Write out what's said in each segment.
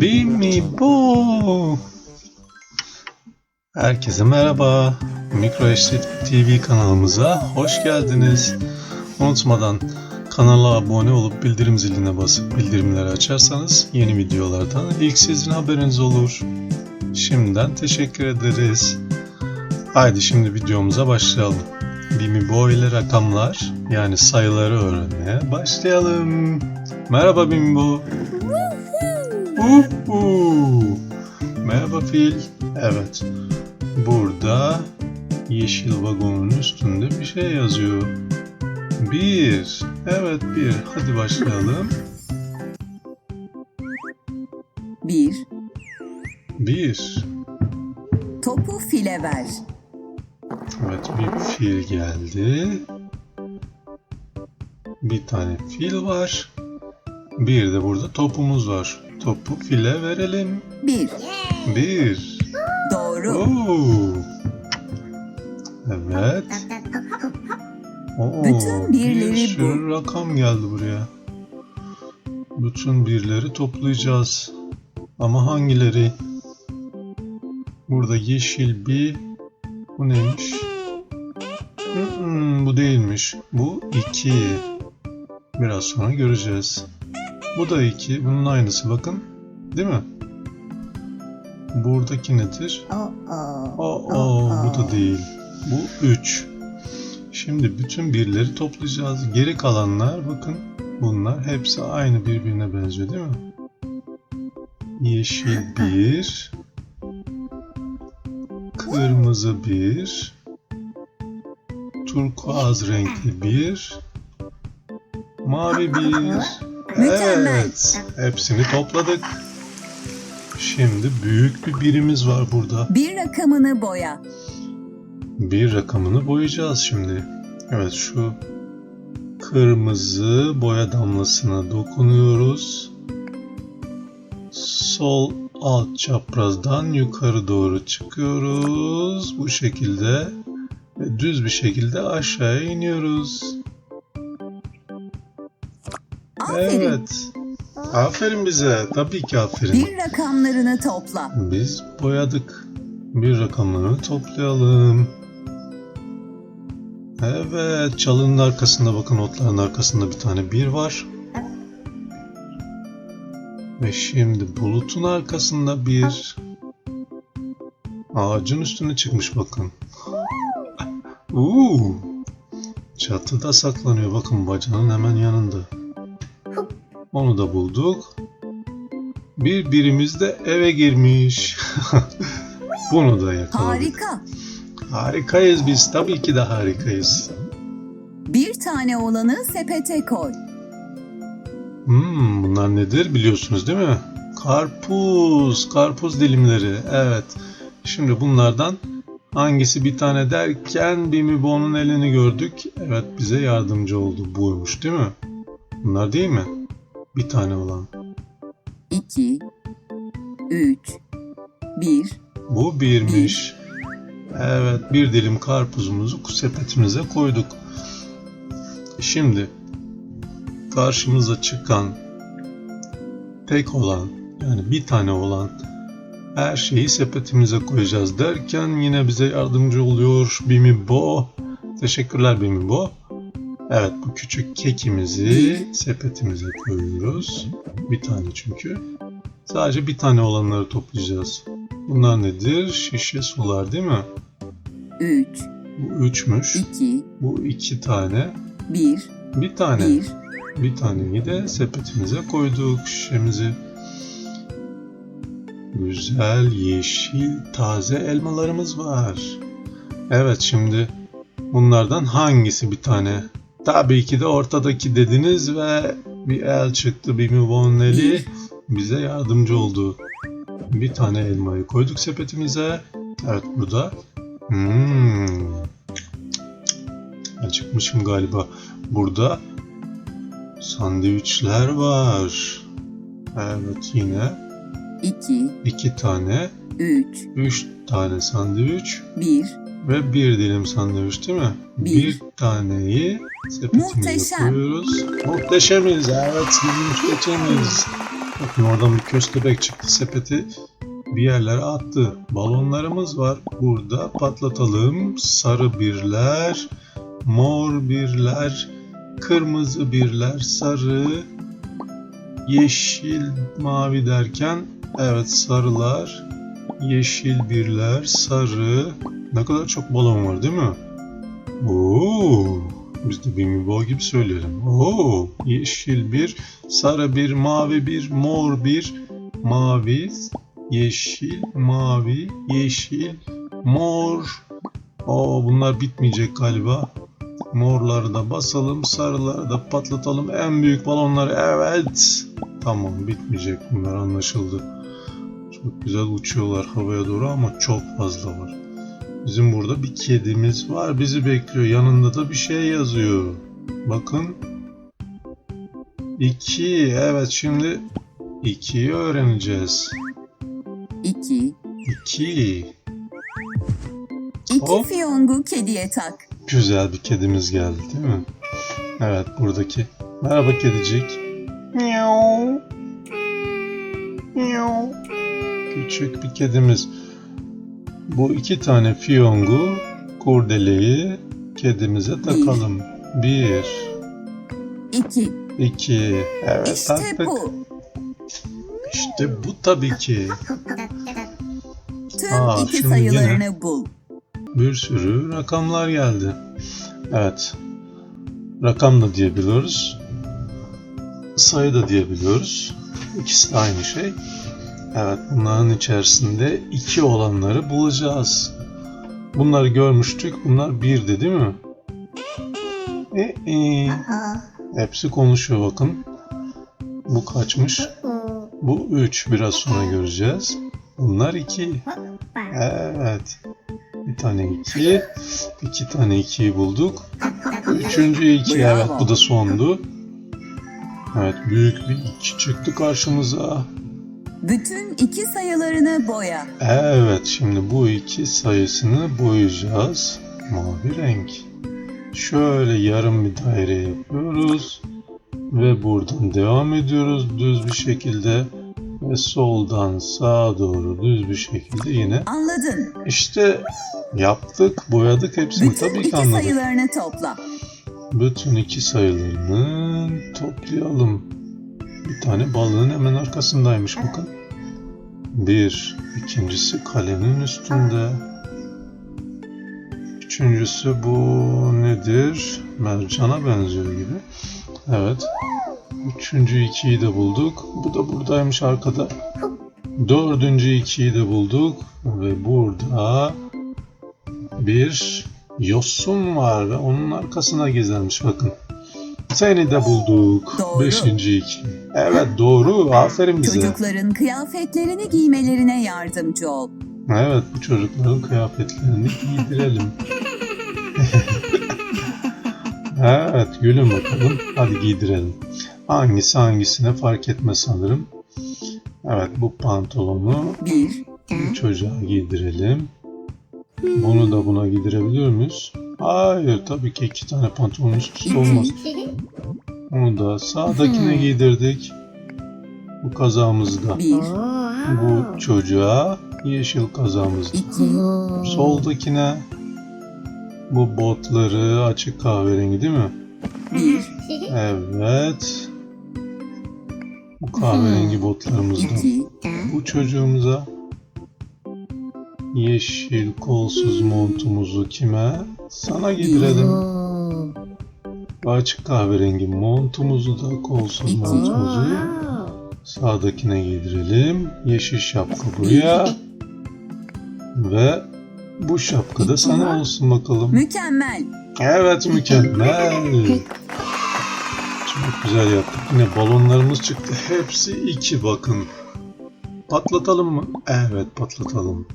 Bimi bu. Herkese merhaba. Mikro Eşit TV kanalımıza hoş geldiniz. Unutmadan kanala abone olup bildirim ziline basıp bildirimleri açarsanız yeni videolardan ilk sizin haberiniz olur. Şimdiden teşekkür ederiz. Haydi şimdi videomuza başlayalım. Bimi Bo ile rakamlar yani sayıları öğrenmeye başlayalım. Merhaba Bimbo. Uhu. Merhaba fil. Evet. Burada yeşil vagonun üstünde bir şey yazıyor. Bir. Evet bir. Hadi başlayalım. 1. Bir. Topu file ver. Evet bir fil geldi. Bir tane fil var. Bir de burada topumuz var. Topu file verelim. 1. Bir. Doğru. Oo. Evet. Oo, Bütün birleri bir sürü rakam geldi buraya. Bütün birleri toplayacağız. Ama hangileri? Burada yeşil bir... Bu neymiş? Mm-mm, bu değilmiş. Bu iki. Biraz sonra göreceğiz. Bu da iki. Bunun aynısı bakın. Değil mi? Buradaki nedir? Aa, bu da değil. Bu 3. Şimdi bütün birleri toplayacağız. Geri kalanlar bakın bunlar hepsi aynı birbirine benziyor değil mi? Yeşil 1 Kırmızı 1 Turkuaz renkli 1 Mavi 1 Mükemmel. Evet. Hepsini topladık. Şimdi büyük bir birimiz var burada. Bir rakamını boya. Bir rakamını boyayacağız şimdi. Evet şu kırmızı boya damlasına dokunuyoruz. Sol alt çaprazdan yukarı doğru çıkıyoruz. Bu şekilde ve düz bir şekilde aşağıya iniyoruz. Aferin. Evet. Aferin bize. Tabii ki aferin. Bir rakamlarını topla. Biz boyadık. Bir rakamlarını toplayalım. Evet, çalının arkasında bakın otların arkasında bir tane bir var. Ve şimdi bulutun arkasında bir. Ağacın üstüne çıkmış bakın. Uuu. Çatıda saklanıyor bakın bacanın hemen yanında. Onu da bulduk. Bir birimiz de eve girmiş. Bunu da yakaladık. Harika. Harikayız biz. Tabii ki de harikayız. Bir tane olanı sepete koy. Hmm, bunlar nedir biliyorsunuz değil mi? Karpuz, karpuz dilimleri. Evet. Şimdi bunlardan hangisi bir tane derken Bimibo'nun elini gördük. Evet bize yardımcı oldu. Buymuş değil mi? Bunlar değil mi? Bir tane olan. 2. 3. 1. Bu birmiş. Evet bir dilim karpuzumuzu sepetimize koyduk. Şimdi karşımıza çıkan tek olan yani bir tane olan her şeyi sepetimize koyacağız derken yine bize yardımcı oluyor Bimi Bo. Teşekkürler Bimi Bo. Evet bu küçük kekimizi sepetimize koyuyoruz. Bir tane çünkü. Sadece bir tane olanları toplayacağız. Bunlar nedir? Şişe sular değil mi? 3. Bu üçmüş. 2. Bu iki tane. 1. Bir tane. 1. Bir taneyi de sepetimize koyduk şişemizi. Güzel yeşil taze elmalarımız var. Evet şimdi bunlardan hangisi bir tane? Tabii ki de ortadaki dediniz ve bir el çıktı bir eli bize yardımcı oldu. Bir tane elmayı koyduk sepetimize. Evet burada. Hmm. Acıkmışım galiba. Burada sandviçler var. Evet yine 2. iki tane, 3. üç tane sandviç 1. ve bir dilim sandviç değil mi? Bir. Bir taneyi sepetimize koyuyoruz. Muhteşemiz. Evet muhteşemiz. Bakın oradan bir köstebek çıktı. Sepeti bir yerlere attı. Balonlarımız var. Burada patlatalım. Sarı birler, mor birler, kırmızı birler, sarı, yeşil, mavi derken evet sarılar, yeşil birler, sarı. Ne kadar çok balon var değil mi? Oo, biz de Bimbi Boy gibi söyleyelim. Oo, yeşil bir, sarı bir, mavi bir, mor bir, mavi, yeşil, mavi, yeşil, mor. Oo, bunlar bitmeyecek galiba. Morları da basalım, sarıları da patlatalım. En büyük balonları evet. Tamam bitmeyecek bunlar anlaşıldı. Çok güzel uçuyorlar havaya doğru ama çok fazla var. Bizim burada bir kedimiz var bizi bekliyor. Yanında da bir şey yazıyor. Bakın. 2. Evet şimdi 2'yi öğreneceğiz. 2. 2. İki Hop. fiyongu kediye tak. Güzel bir kedimiz geldi değil mi? Evet buradaki. Merhaba kedicik. Miau. Miau. Küçük bir kedimiz. Bu iki tane fiyongu kurdeleyi kedimize takalım. Bir, 2. iki, evet İşte taktık. bu. İşte bu tabii ki. Tüm Aa, iki şimdi sayılarını bul. Bir sürü rakamlar geldi. Evet. Rakam da diyebiliyoruz. Sayı da diyebiliyoruz. İkisi de aynı şey. Evet bunların içerisinde iki olanları bulacağız. Bunları görmüştük. Bunlar birdi değil mi? E, e. Hepsi konuşuyor bakın. Bu kaçmış? Bu 3. Biraz sonra göreceğiz. Bunlar 2. Evet. Bir tane 2. iki tane 2'yi bulduk. Üçüncü 2. Bravo. Evet bu da sondu. Evet büyük bir 2 çıktı karşımıza. Bütün iki sayılarını boya. Evet şimdi bu iki sayısını boyayacağız. Mavi renk. Şöyle yarım bir daire yapıyoruz. Ve buradan devam ediyoruz düz bir şekilde. Ve soldan sağa doğru düz bir şekilde yine. Anladın. İşte yaptık, boyadık hepsini. Bütün Tabii ki iki anladık. sayılarını topla. Bütün iki sayılarını toplayalım. Bir tane balığın hemen arkasındaymış bakın. Bir. ikincisi kalemin üstünde. Üçüncüsü bu nedir? Mercana benziyor gibi. Evet. Üçüncü ikiyi de bulduk. Bu da buradaymış arkada. Dördüncü ikiyi de bulduk. Ve burada bir yosun var ve onun arkasına gizlenmiş bakın. Seni de bulduk. Doğru. Beşinci iki. Evet doğru. Aferin bize. Çocukların kıyafetlerini giymelerine yardımcı ol. Evet bu çocukların kıyafetlerini giydirelim. evet gülün bakalım. Hadi giydirelim. Hangisi hangisine fark etmez sanırım. Evet bu pantolonu 1. bu çocuğa giydirelim. Bunu da buna giydirebiliyor muyuz? Hayır tabii ki iki tane pantolon üst üste olmaz. Onu da sağdakine giydirdik. Bu kazağımızı da 1. bu çocuğa yeşil kazağımızı 2. Soldakine bu botları açık kahverengi değil mi? 1. Evet. Bu kahverengi botlarımızdan 2. bu çocuğumuza yeşil kolsuz montumuzu kime? Sana giydirelim. Açık kahverengi montumuzu da İki. montumuzu sağdakine giydirelim. Yeşil şapka buraya. Ve bu şapka da sana olsun bakalım. Mükemmel. Evet mükemmel. Çok güzel yaptık. Yine balonlarımız çıktı. Hepsi iki bakın. Patlatalım mı? Evet patlatalım.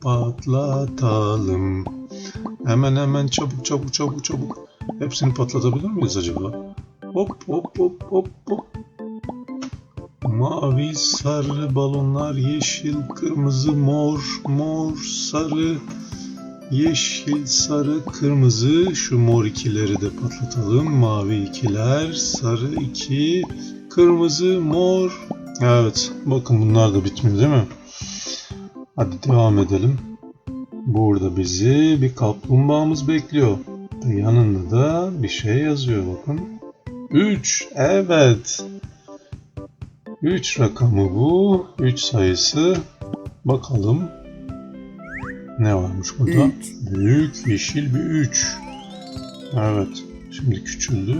Patlatalım. Hemen hemen çabuk çabuk çabuk çabuk. Hepsini patlatabilir miyiz acaba? Hop hop hop hop hop. Mavi, sarı balonlar, yeşil, kırmızı, mor, mor, sarı, Yeşil, sarı, kırmızı. Şu mor ikileri de patlatalım. Mavi ikiler, sarı iki, kırmızı, mor. Evet. Bakın bunlar da bitmiyor değil mi? Hadi devam edelim. Burada bizi bir kaplumbağamız bekliyor. Yanında da bir şey yazıyor bakın. 3. Evet. 3 rakamı bu. 3 sayısı. Bakalım. Ne varmış burada? Üç. Büyük yeşil bir 3. Evet. Şimdi küçüldü.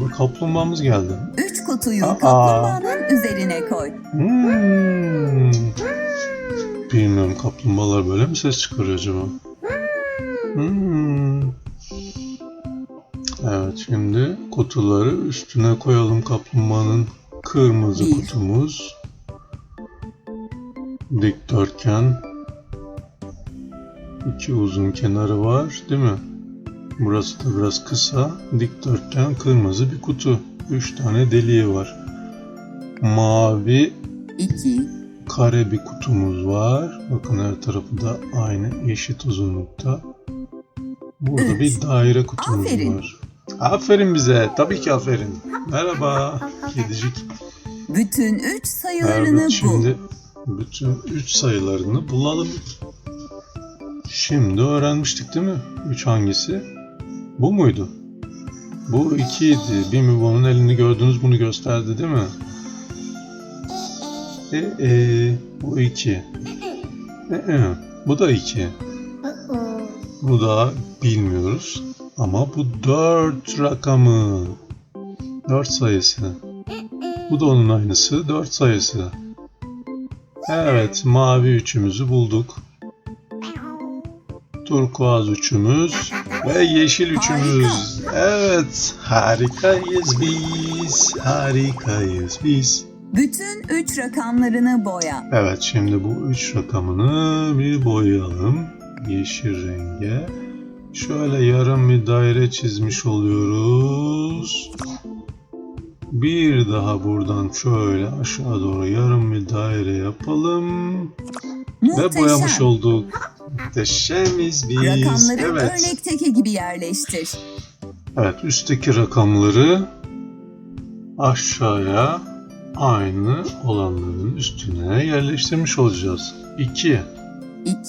Ve kaplumbağamız geldi. Üç kutuyu Aa. kaplumbağanın üzerine koy. Hmm. Bilmiyorum kaplumbağalar böyle mi ses çıkarıyor acaba? Hmm. Evet şimdi kutuları üstüne koyalım kaplumbağanın. Kırmızı kutumuz. Dikdörtgen. İki uzun kenarı var değil mi? Burası da biraz kısa. Dikdörtgen kırmızı bir kutu. Üç tane deliği var. Mavi İki, kare bir kutumuz var. Bakın her tarafı da aynı eşit uzunlukta. Burada Üç. bir daire kutumuz Aferin. var. Aferin bize. Tabii ki aferin. Merhaba kedicik. bütün üç sayılarını Evet bul. şimdi bütün 3 sayılarını bulalım. Şimdi öğrenmiştik değil mi? 3 hangisi? Bu muydu? Bu 2 idi. Bimibo'nun elini gördünüz bunu gösterdi değil mi? E, e, bu 2. E, e, bu da 2. Bu da bilmiyoruz. Ama bu 4 rakamı. 4 sayısı. Bu da onun aynısı. 4 sayısı. Evet, mavi üçümüzü bulduk. Turkuaz üçümüz ve yeşil üçümüz. Evet, harikayız biz. Harikayız biz. Bütün üç rakamlarını boya. Evet, şimdi bu üç rakamını bir boyayalım. Yeşil renge. Şöyle yarım bir daire çizmiş oluyoruz. Bir daha buradan şöyle aşağı doğru yarım bir daire yapalım. Ve boyamış Muhteşem. olduk. Muhteşemiz biz. Rakamları evet. örnekteki gibi yerleştir. Evet, üstteki rakamları aşağıya aynı olanların üstüne yerleştirmiş olacağız. 2.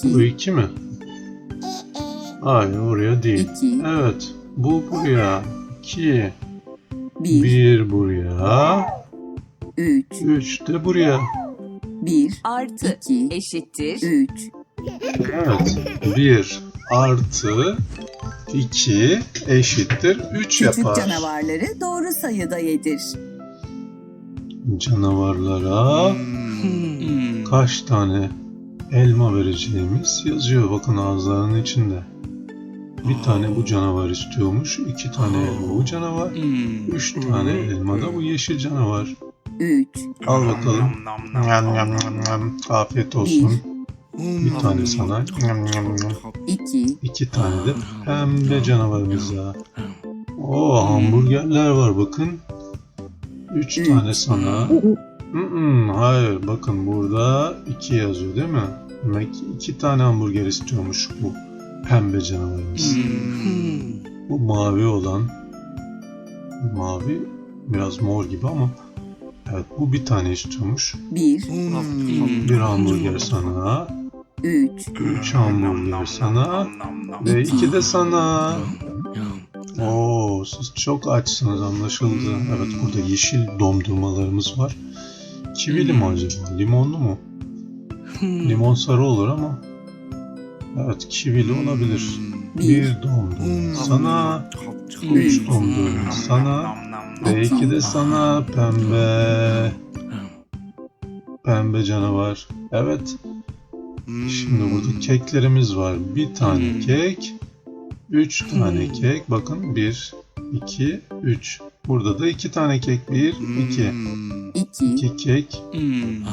Bu İki, 2 mi? Hayır, oraya değil. iki, Evet, bu buraya. 2. bir, 1 buraya. üç, 3 de buraya. bir, Artı iki, eşittir. üç, Evet. 1 artı 2 eşittir 3 Küçük yapar. canavarları doğru sayıda yedir. Canavarlara kaç tane elma vereceğimiz yazıyor. Bakın ağızlarının içinde. Bir tane bu canavar istiyormuş. iki tane elma bu canavar. Üç tane elma da bu yeşil canavar. Üç, Al bakalım. Nyam, nyam, nyam, nyam. Afiyet olsun. Bir tane sana. Nyam, nyam, nyam. iki, İki tane de pembe canavarımıza. Oo hamburgerler var bakın. Üç Üç. tane sana. Mm-mm, hayır bakın burada iki yazıyor değil mi? Demek ki iki tane hamburger istiyormuş bu pembe canavarımız. Bu mavi olan mavi biraz mor gibi ama evet bu bir tane istiyormuş. bir, Bir hamburger sana, üç, üç hamburger sana ve iki de sana. Oo, siz çok açsınız anlaşıldı. Evet burada yeşil dondurmalarımız var. Kivili mi acaba? Limonlu mu? Limon sarı olur ama. Evet kivili olabilir. bir, dondurma sana, üç dondurma sana ve iki de sana pembe. Pembe canavar. Evet. Şimdi burada keklerimiz var. Bir tane kek. Üç tane kek. Bakın bir, iki, üç. Burada da iki tane kek. Bir, iki. İki, İki kek.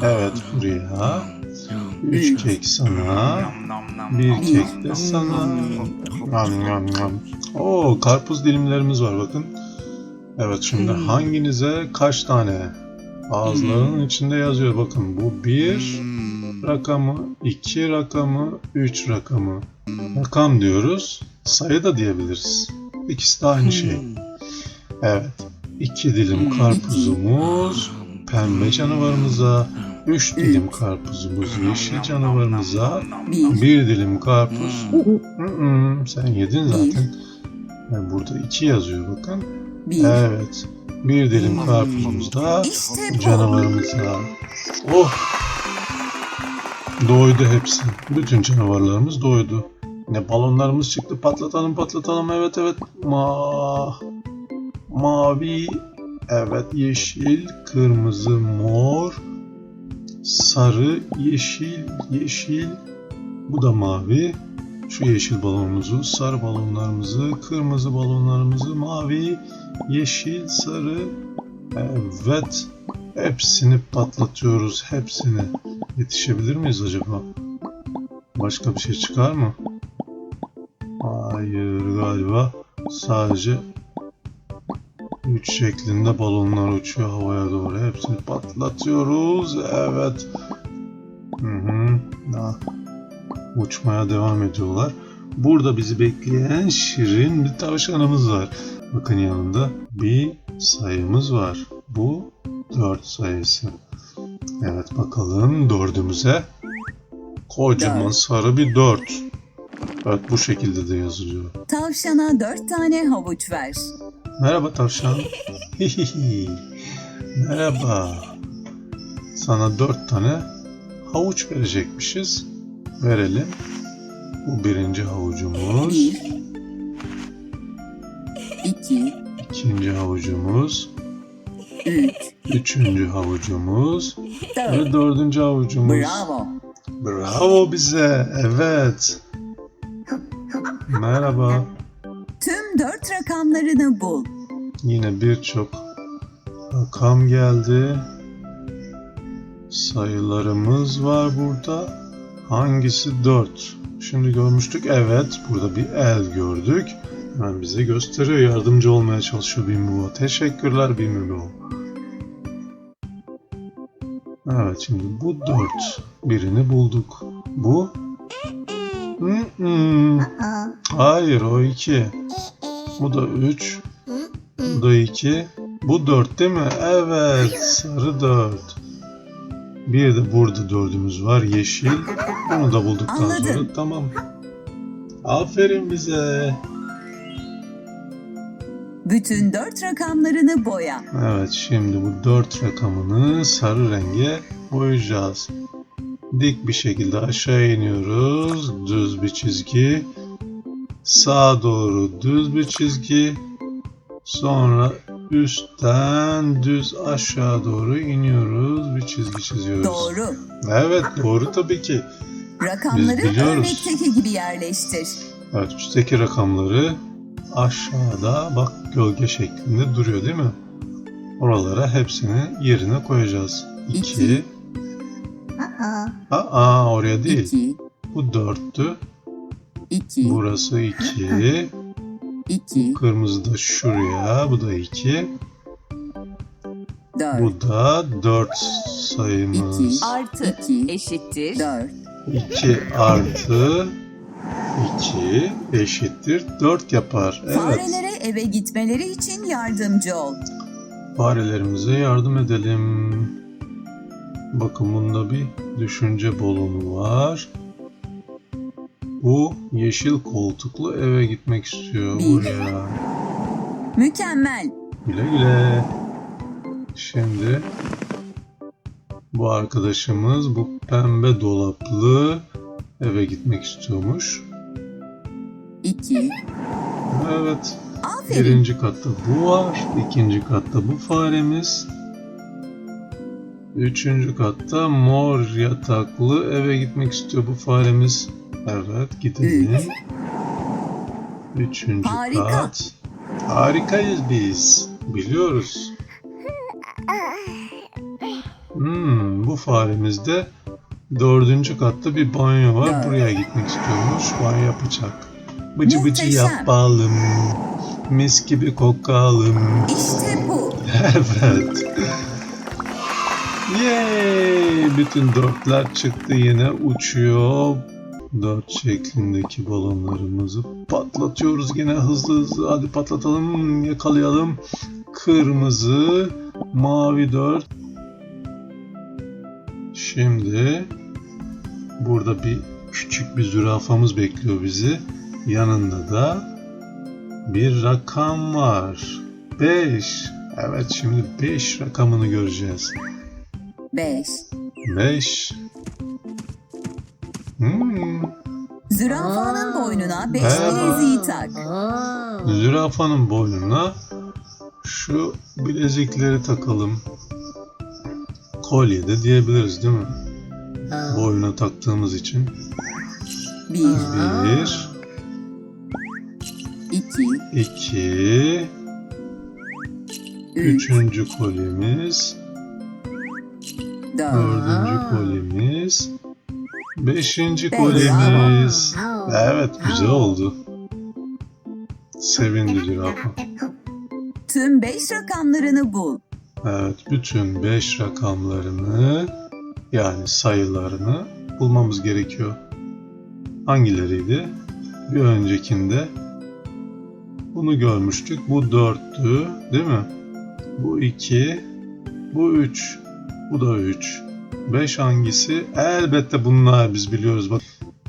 Evet buraya. Üç kek sana. Bir kek de sana. Oo karpuz dilimlerimiz var bakın. Evet şimdi hanginize kaç tane? Ağızlarının içinde yazıyor bakın. Bu bir rakamı, iki rakamı, üç rakamı. Rakam diyoruz. Sayı da diyebiliriz. İkisi de aynı şey. Evet. iki dilim karpuzumuz pembe canavarımıza, 3 dilim karpuzumuz yeşil canavarımıza, Bir. bir dilim karpuz. Sen yedin zaten. Yani burada 2 yazıyor bakın. Bir. Evet. Bir dilim karpuzumuz da İşte bu. canavarımıza. Oh! Doydu hepsi. Bütün canavarlarımız doydu. Yine balonlarımız çıktı. Patlatalım patlatalım. Evet evet. Ma mavi. Evet yeşil, kırmızı, mor, sarı, yeşil, yeşil. Bu da mavi. Şu yeşil balonumuzu, sarı balonlarımızı, kırmızı balonlarımızı, mavi, yeşil, sarı. Evet. Hepsini patlatıyoruz. Hepsini. Yetişebilir miyiz acaba? Başka bir şey çıkar mı? Hayır galiba. Sadece 3 şeklinde balonlar uçuyor havaya doğru. Hepsini patlatıyoruz. Evet. Hı hı. Daha uçmaya devam ediyorlar. Burada bizi bekleyen şirin bir tavşanımız var. Bakın yanında bir sayımız var. Bu 4 sayısı. Evet bakalım dördümüze. Kocaman Dört. sarı bir 4. Evet bu şekilde de yazılıyor. Tavşana dört tane havuç ver. Merhaba tavşan. Hihihi. Merhaba. Sana dört tane havuç verecekmişiz. Verelim. Bu birinci havucumuz. Bir. İki. ikinci havucumuz. Üç. Üçüncü havucumuz. Dört. Ve dördüncü havucumuz. Bravo. Bravo bize. Evet. Merhaba. Dört rakamlarını bul. Yine birçok rakam geldi. Sayılarımız var burada. Hangisi 4? Şimdi görmüştük. Evet, burada bir el gördük. Hemen bize gösteriyor. Yardımcı olmaya çalışıyor Bimbo. Teşekkürler Bimbo. Evet, şimdi bu 4. Birini bulduk. Bu? Mm-mm. Hayır, o 2. Bu da 3. Bu da 2. Bu 4 değil mi? Evet. Sarı 4. Bir de burada dördümüz var. Yeşil. Onu da bulduktan Anladım. sonra tamam. Aferin bize. Bütün dört rakamlarını boya. Evet şimdi bu 4 rakamını sarı renge boyayacağız. Dik bir şekilde aşağı iniyoruz. Düz bir çizgi sağa doğru düz bir çizgi sonra üstten düz aşağı doğru iniyoruz bir çizgi çiziyoruz. Doğru. Evet doğru tabii ki. Rakamları Biz örnekteki gibi yerleştir. Evet üstteki rakamları aşağıda bak gölge şeklinde duruyor değil mi? Oralara hepsini yerine koyacağız. 2 Aa. Aa oraya değil. İki. Bu dörttü. 2. Burası 2. 2. Kırmızı da şuraya. Bu da 2. 4. Bu da 4 sayımız. 2 artı 2 eşittir 4. 2 artı 2 eşittir 4 yapar. Evet. Farelere eve gitmeleri için yardımcı ol. Farelerimize yardım edelim. Bakın bunda bir düşünce balonu var. Bu yeşil koltuklu eve gitmek istiyor buraya. Mükemmel. Güle güle. Şimdi bu arkadaşımız bu pembe dolaplı eve gitmek istiyormuş. İki. Evet. Aferin. Birinci katta bu var. ikinci katta bu faremiz. Üçüncü katta mor yataklı eve gitmek istiyor bu faremiz. Evet gidelim. Üç. Üçüncü Harika. kat. Harikayız biz. Biliyoruz. Hmm, bu faremizde dördüncü katta bir banyo var. Dört. Buraya gitmek istiyormuş. Banyo yapacak. Bıcı bıcı Muhteşem. yapalım. Mis gibi kokalım. İşte bu. Evet. Yay! Bütün dörtler çıktı yine uçuyor. Dört şeklindeki balonlarımızı patlatıyoruz yine hızlı hızlı. Hadi patlatalım, yakalayalım. Kırmızı, mavi dört. Şimdi burada bir küçük bir zürafamız bekliyor bizi. Yanında da bir rakam var. 5. Evet şimdi 5 rakamını göreceğiz. 5. 5. Hmm. Zürafanın Aa. boynuna 5 Merhaba. bileziği tak. Aa. Zürafanın boynuna şu bilezikleri takalım. Kolye de diyebiliriz değil mi? Aa. Boyuna taktığımız için. 1, Aa. 1, 2, 2, 3, üçüncü kolyemiz, 4, dördüncü kolyemiz, beşinci Beş. kolyemiz. Evet güzel oldu. Sevindi zürafa. Tüm 5 rakamlarını bul. Evet, bütün 5 rakamlarını yani sayılarını bulmamız gerekiyor. Hangileriydi? Bir öncekinde bunu görmüştük. Bu 4'tü, değil mi? Bu 2, bu 3, bu da 3. 5 hangisi? Elbette bunlar biz biliyoruz. Bak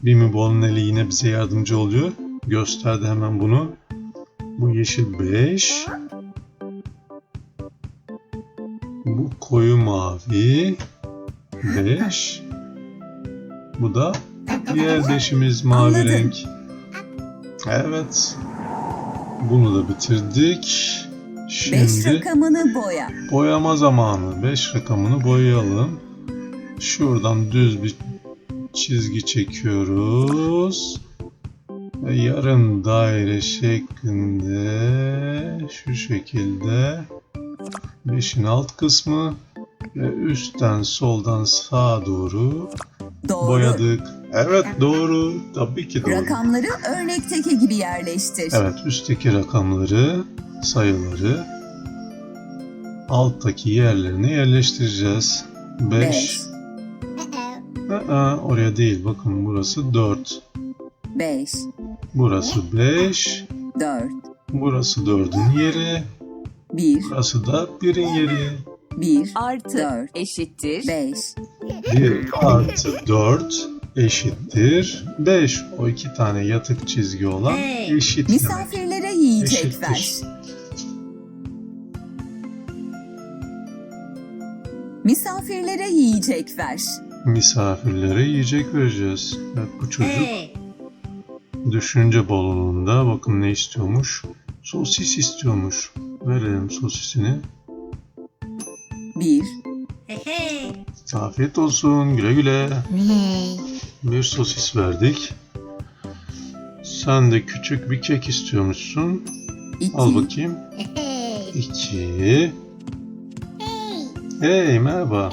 Bimi Bonelli yine bize yardımcı oluyor. Gösterdi hemen bunu. Bu yeşil 5. Bu koyu mavi 5. Bu da diğer beşimiz mavi Anladım. renk. Evet. Bunu da bitirdik. 5 Şimdi rakamını boya. boyama zamanı. 5 rakamını boyayalım. Şuradan düz bir çizgi çekiyoruz. Ve yarım daire şeklinde şu şekilde 5'in alt kısmı ve üstten soldan sağa doğru Doğru. boyadık. Evet doğru. Tabii ki doğru. Rakamları örnekteki gibi yerleştir. Evet üstteki rakamları, sayıları alttaki yerlerine yerleştireceğiz. 5. 5, oraya değil. Bakın burası 4. 5, Burası 5. 4, Burası 4'ün yeri. 1, Burası da 1'in yeri. 1, artı 4, eşittir 5, 1 artı 4 eşittir 5. O iki tane yatık çizgi olan Hey. eşit. Misafirlere yiyecek Eşittir. ver. Misafirlere yiyecek ver. Misafirlere yiyecek vereceğiz. Evet, bu çocuk Hey. düşünce balonunda bakın ne istiyormuş? Sosis istiyormuş. Verelim sosisini. 1, Hey. Afiyet olsun. Güle güle. Hey. Bir sosis verdik. Sen de küçük bir kek istiyormuşsun. 2, Al bakayım. Hey. İki. Hey merhaba.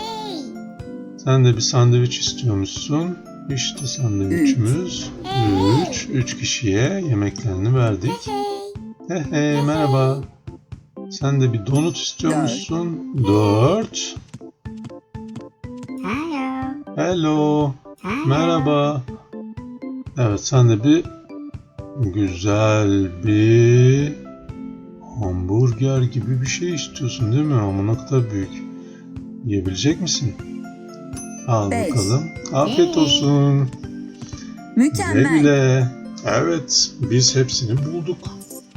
Sen de bir sandviç istiyormuşsun. İşte sandviçimiz. Üç. Üç kişiye yemeklerini verdik. Hey hey merhaba. Sen de bir donut istiyormuşsun. Dört. Hello. Hello. Merhaba. Evet sen de bir güzel bir hamburger gibi bir şey istiyorsun değil mi? Ama ne kadar büyük. Yiyebilecek misin? Al Beş. bakalım. Afiyet olsun. Güle mükemmel. güle. Evet biz hepsini bulduk.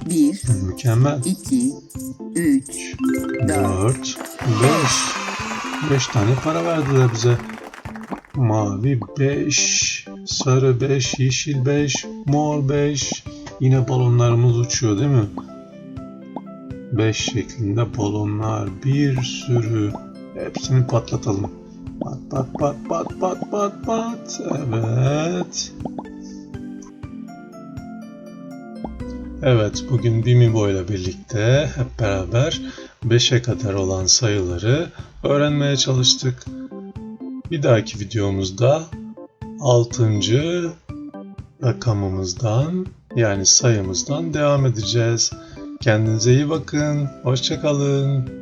1, Mükemmel. 2, 3, 4, 4, 5. 5 tane para verdiler bize. Mavi 5, sarı 5, yeşil 5, mor 5. Yine balonlarımız uçuyor değil mi? 5 şeklinde balonlar bir sürü. Hepsini patlatalım. Pat pat pat pat pat pat pat. Evet. Evet, bugün Bimibo ile birlikte hep beraber 5'e kadar olan sayıları öğrenmeye çalıştık. Bir dahaki videomuzda 6. rakamımızdan yani sayımızdan devam edeceğiz. Kendinize iyi bakın. Hoşçakalın.